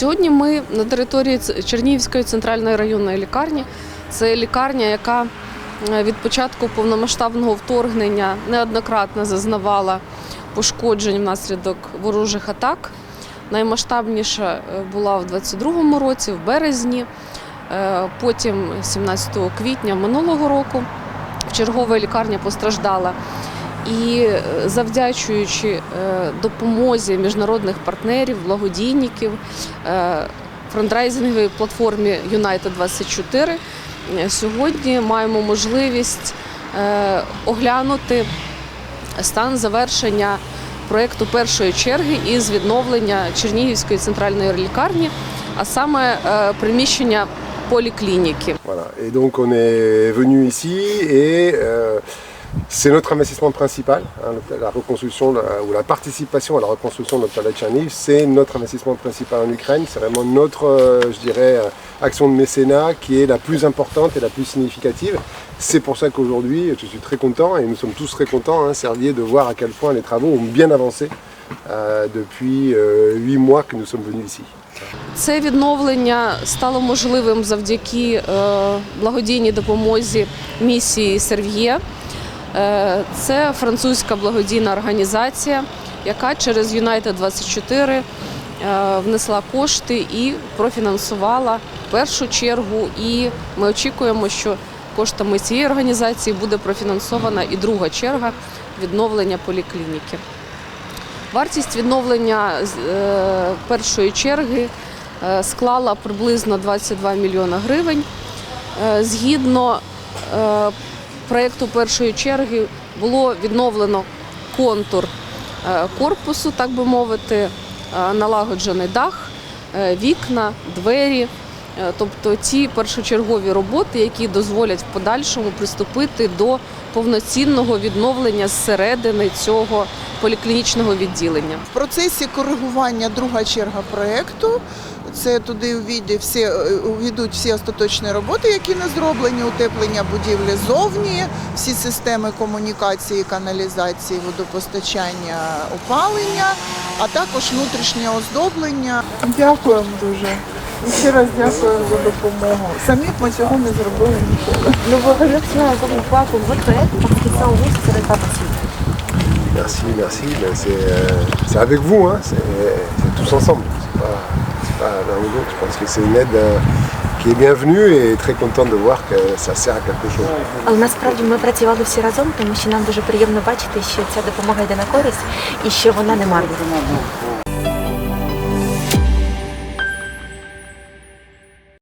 Сьогодні ми на території Чернігівської центральної районної лікарні. Це лікарня, яка е, від початку повномасштабного вторгнення неоднократно зазнавала пошкоджень внаслідок ворожих атак. Наймасштабніша е, була в 22-му році, в березні, Е, потім 17 квітня минулого року. Чергова лікарня постраждала. І е, завдячуючи е, допомозі міжнародних партнерів, благодійників, е, франдрайзинговій платформі United 24 е, сьогодні маємо можливість оглянути стан завершення проєкту першої черги із відновлення Чернігівської центральної лікарні, а саме приміщення поліклініки. Voilà. Et donc on est venu ici et euh, c'est notre investissement principal. hein, l'hôpital- la reconstruction la- ou la participation à la reconstruction de l'hôpital de Tcherniv, c'est notre investissement principal en Ukraine. C'est vraiment notre, euh, je dirais, euh, action de mécénat qui est la plus importante et la plus significative. C'est pour ça qu'aujourd'hui, je suis très content et nous sommes tous très contents, hein, Servier, de voir à quel point les travaux ont bien avancé euh, depuis euh, huit mois que nous sommes venus ici. Це відновлення стало можливим завдяки е, благодійній допомозі місії Серв'є. Е, Це французька благодійна організація, яка через United 24 е, внесла кошти і профінансувала першу чергу. І ми очікуємо, що коштами цієї організації буде профінансована і друга черга відновлення поліклініки. Вартість відновлення е, першої черги склала приблизно 22 мільйона гривень. Згідно проєкту першої черги було відновлено контур е, корпусу, так би мовити, е, налагоджений дах, е, вікна, двері. Тобто ті першочергові роботи, які дозволять в подальшому приступити до повноцінного відновлення зсередини цього поліклінічного відділення. В процесі коригування друга черга проєкту. Це туди увійде всі, е, увійдуть всі остаточні роботи, які не зроблені, утеплення будівлі зовні, всі системи комунікації, каналізації, водопостачання, опалення, а також внутрішнє оздоблення. Дякуємо дуже. І ще раз дякую за допомогу. Самі б ми цього не зробили ніколи. Parce que sans vous, ce serait pas possible. Merci, merci. C'est euh, avec vous, hein, c'est c'est tous ensemble. L'un ou l'autre. Je pense que c'est une aide euh, qui est bienvenue et très content de voir que ça sert à quelque chose. Але насправді ми працювали всі разом, тому що нам дуже приємно бачити, що ця допомога йде на користь і що вона не марна.